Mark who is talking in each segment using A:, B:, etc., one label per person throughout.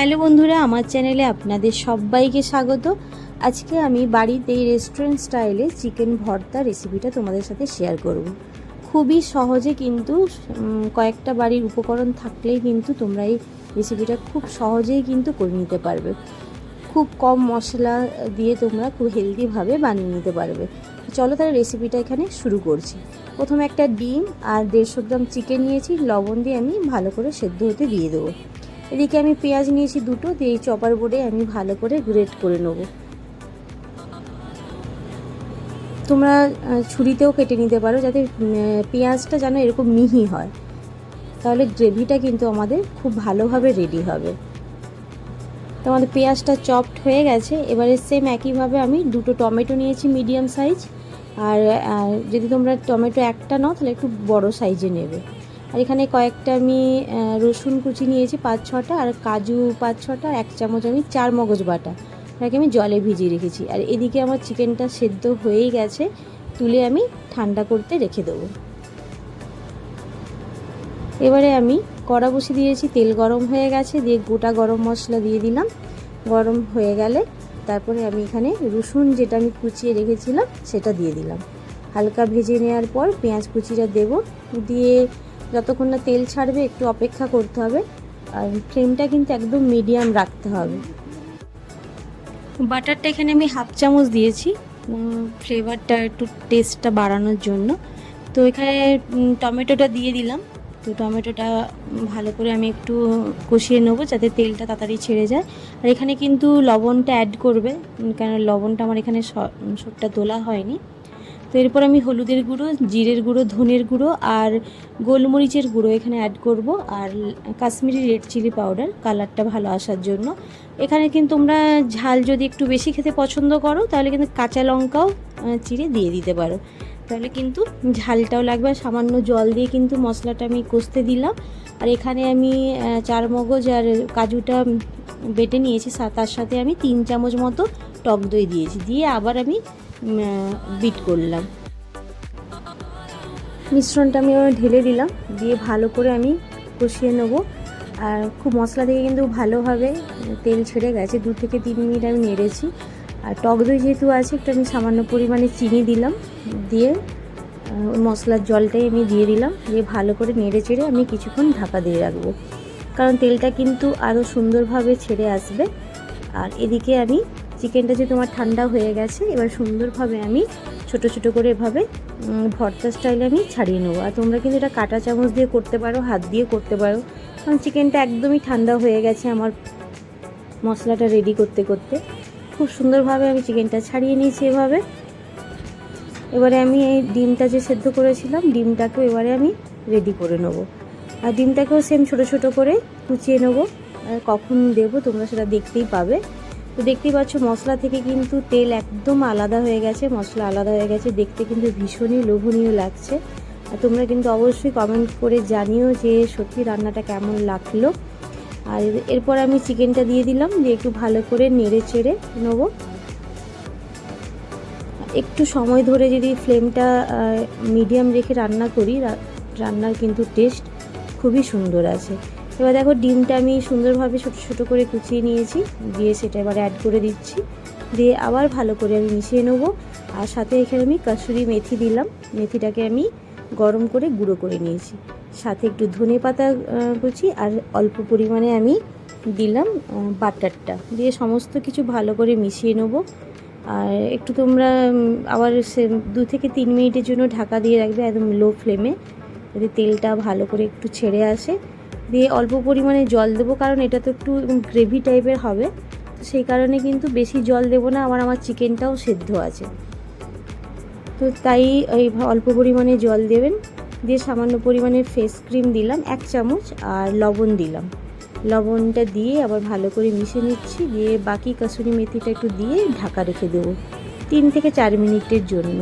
A: Hello বন্ধুরা, আমার চ্যানেলে আপনাদের সবাইকে স্বাগত। আজকে আমি বাড়িতে এই রেস্টুরেন্ট স্টাইলে চিকেন ভর্তা রেসিপিটা তোমাদের সাথে শেয়ার করব। খুবই সহজে কিন্তু কয়েকটা বাড়ির উপকরণ থাকলেই কিন্তু তোমরা এই রেসিপিটা খুব সহজেই কিন্তু করে নিতে পারবে। খুব কম মশলা দিয়ে তোমরা খুব হেলদিভাবে বানিয়ে নিতে পারবে। চলো তাহলে রেসিপিটা এখানে শুরু করছি। প্রথমে একটা ডিম আর দেড়শো গ্রাম চিকেন নিয়েছি। লবণ দিয়ে আমি ভালো করে সেদ্ধ হতে দিয়ে দেবো। এদিকে আমি পেঁয়াজ নিয়েছি দুটো, দিয়ে এই চপার বোর্ডে আমি ভালো করে গ্রেট করে নেব। তোমরা ছুরিতেও কেটে নিতে পারো যাতে পেঁয়াজটা যেন এরকম মিহি হয়। তাহলে গ্রেভিটা কিন্তু আমাদের খুব ভালোভাবে রেডি হবে। তো আমাদের পেঁয়াজটা চপড হয়ে গেছে। এবারে সেম একইভাবে আমি দুটো টমেটো নিয়েছি মিডিয়াম সাইজ আর যদি তোমরা টমেটো একটা নাও, তাহলে একটু বড় সাইজে নেবে। আর এখানে কয়েকটা আমি রসুন কুচি নিয়েছি, পাঁচ ছটা, আর কাজু পাঁচ ছটা এক চামচ আমি চার মগজ বাটা, এটাকে আমি জলে ভিজিয়ে রেখেছি। আর এদিকে আমার চিকেনটা সেদ্ধ হয়েই গেছে, তুলে আমি ঠান্ডা করতে রেখে দেবো। এবারে আমি কড়া বসিয়ে দিয়েছি, তেল গরম হয়ে গেছে, দিয়ে গোটা গরম মশলা দিয়ে দিলাম। গরম হয়ে গেলে তারপরে আমি এখানে রসুন যেটা আমি কুচিয়ে রেখেছিলাম, সেটা দিয়ে দিলাম। হালকা ভেজে নেওয়ার পর পেঁয়াজ কুচিটা দেব, দিয়ে যতক্ষণ না তেল ছাড়বে, একটু অপেক্ষা করতে হবে। আর ফ্লেমটা কিন্তু একদম মিডিয়াম রাখতে হবে। বাটারটা এখানে আমি হাফ চামচ দিয়েছি। ফ্লেভারটা একটু টেস্টটা বাড়ানোর জন্য। তো এখানে টমেটোটা দিয়ে দিলাম। তো টমেটোটা ভালো করে আমি একটু কষিয়ে নেব যাতে তেলটা তাড়াতাড়ি ছেড়ে যায়। আর এখানে কিন্তু লবণটা অ্যাড করবে। কারণ লবণটা আমার এখানে সবটা তোলা হয়নি। তো এরপর আমি হলুদের গুঁড়ো, জিরের গুঁড়ো, ধনের গুঁড়ো আর গোলমরিচের গুঁড়ো এখানে অ্যাড করব। আর কাশ্মীরি রেড চিলি পাউডার কালারটা ভালো আসার জন্য। এখানে কিন্তু তোমরা ঝাল যদি একটু বেশি খেতে পছন্দ করো, তাহলে কিন্তু কাঁচা লঙ্কাও চিড়ে দিয়ে দিতে পারো। তাহলে কিন্তু ঝালটাও লাগবে। সামান্য জল দিয়ে কিন্তু মশলাটা আমি কষতে দিলাম। আর এখানে আমি চার মগজ আর কাজুটা বেটে নিয়েছি। তার সাথে আমি তিন চামচ মতো টক দই দিয়েছি। দিয়ে আবার আমি বিট করলাম। মিশ্রণটা আমি ওর ঢেলে দিলাম, দিয়ে ভালো করে আমি কষিয়ে নেব। আর খুব মশলা থেকে কিন্তু ভালোভাবে তেল ছেড়ে গেছে, দু থেকে তিন মিনিট আমি নেড়েছি। আর টক দই যেহেতু আছে, একটু আমি সামান্য পরিমাণে চিনি দিলাম, দিয়ে ওই মশলার জলটাই আমি দিয়ে দিলাম, দিয়ে ভালো করে নেড়ে চেড়ে আমি কিছুক্ষণ ঢাকা দিয়ে রাখব। কারণ তেলটা কিন্তু আরও সুন্দরভাবে ছেড়ে আসবে। আর এদিকে আমি চিকেনটা যে তোমার ঠান্ডা হয়ে গেছে, এবার সুন্দরভাবে আমি ছোট ছোট করে এভাবে ভর্তা স্টাইলে আমি ছাড়িয়ে নেব। আর তোমরা কিন্তু এটা কাঁটা চামচ দিয়ে করতে পারো, হাত দিয়ে করতে পারো। কারণ চিকেনটা একদমই ঠান্ডা হয়ে গেছে আমার মশলাটা রেডি করতে করতে। খুব সুন্দরভাবে আমি চিকেনটা ছাড়িয়ে নিয়েছি এভাবে। এবারে আমি এই ডিমটা যে সেদ্ধ করেছিলাম, ডিমটাকেও এবারে আমি রেডি করে নেব। আর ডিমটাকেও সেম ছোট ছোট করে কুচিয়ে নেব। কখন দেবো তোমরা সেটা দেখতেই পাবে। তো দেখতেই পাচ্ছ, মশলা থেকে কিন্তু তেল একদম আলাদা হয়ে গেছে, মশলা আলাদা হয়ে গেছে, দেখতে কিন্তু ভীষণই লোভনীয় লাগছে। আর তোমরা কিন্তু অবশ্যই কমেন্ট করে জানিও যে সত্যি রান্নাটা কেমন লাগল। আর এরপর আমি চিকেনটা দিয়ে দিলাম, দিয়ে একটু ভালো করে নেড়ে চেড়ে নেব। একটু সময় ধরে যদি ফ্লেমটা মিডিয়াম রেখে রান্না করি রান্নার কিন্তু টেস্ট খুবই সুন্দর আছে। এবার দেখো ডিমটা আমি সুন্দরভাবে ছোটো ছোটো করে কুচিয়ে নিয়েছি। দিয়ে সেটা এবার অ্যাড করে দিচ্ছি। দিয়ে আবার ভালো করে আমি মিশিয়ে নেব। আর সাথে এখানে আমি কাসুরি মেথি দিলাম। মেথিটাকে আমি গরম করে গুঁড়ো করে নিয়েছি। সাথে একটু ধনে পাতা কুচি আর অল্প পরিমাণে আমি দিলাম বাটারটা। দিয়ে সমস্ত কিছু ভালো করে মিশিয়ে নেব। আর একটু তোমরা আবার সে দু থেকে তিন মিনিটের জন্য ঢাকা দিয়ে রাখবে একদম লো ফ্লেমে যাতে তেলটা ভালো করে একটু ছেড়ে আসে। দিয়ে অল্প পরিমাণে জল দেবো, কারণ এটা তো একটু গ্রেভি টাইপের হবে। তো সেই কারণে কিন্তু বেশি জল দেবো না আবার আমার চিকেনটাও সেদ্ধ আছে। তো তাই এই অল্প পরিমাণে জল দেবেন, দিয়ে সামান্য পরিমাণে ফেস ক্রিম দিলাম, এক চামচ, আর লবণ দিলাম। লবণটা দিয়ে আবার ভালো করে মিশে নিচ্ছি, দিয়ে বাকি কাসুরি মেথিটা একটু দিয়ে ঢাকা রেখে দেবো, তিন থেকে চার মিনিটের জন্য।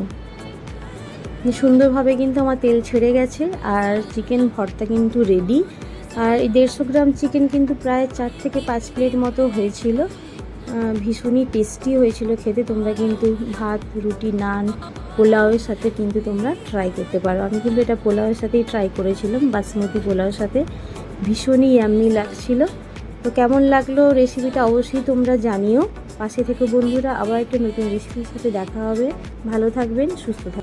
A: সুন্দরভাবে কিন্তু আমার তেল ছেড়ে গেছে, আর চিকেন ভর্তা কিন্তু রেডি আর এই দেড়শো গ্রাম চিকেন কিন্তু প্রায় চার থেকে পাঁচ প্লেট মতো হয়েছিল। ভীষণই টেস্টি হয়েছিল খেতে। তোমরা কিন্তু ভাত, রুটি, নান, পোলাওয়ের সাথে কিন্তু তোমরা ট্রাই করতে পারো। আমি কিন্তু এটা পোলাওয়ের সাথেই ট্রাই করেছিলাম, বাসমতি পোলাওয়ের সাথে। ভীষণই ইয়াম্মি লাগছিল। তো কেমন লাগল রেসিপিটা অবশ্যই তোমরা জানিও। পাশে থেকে বন্ধুরা, আবার একটা নতুন রেসিপির সাথে দেখা হবে। ভালো থাকবেন, সুস্থ থাকবেন।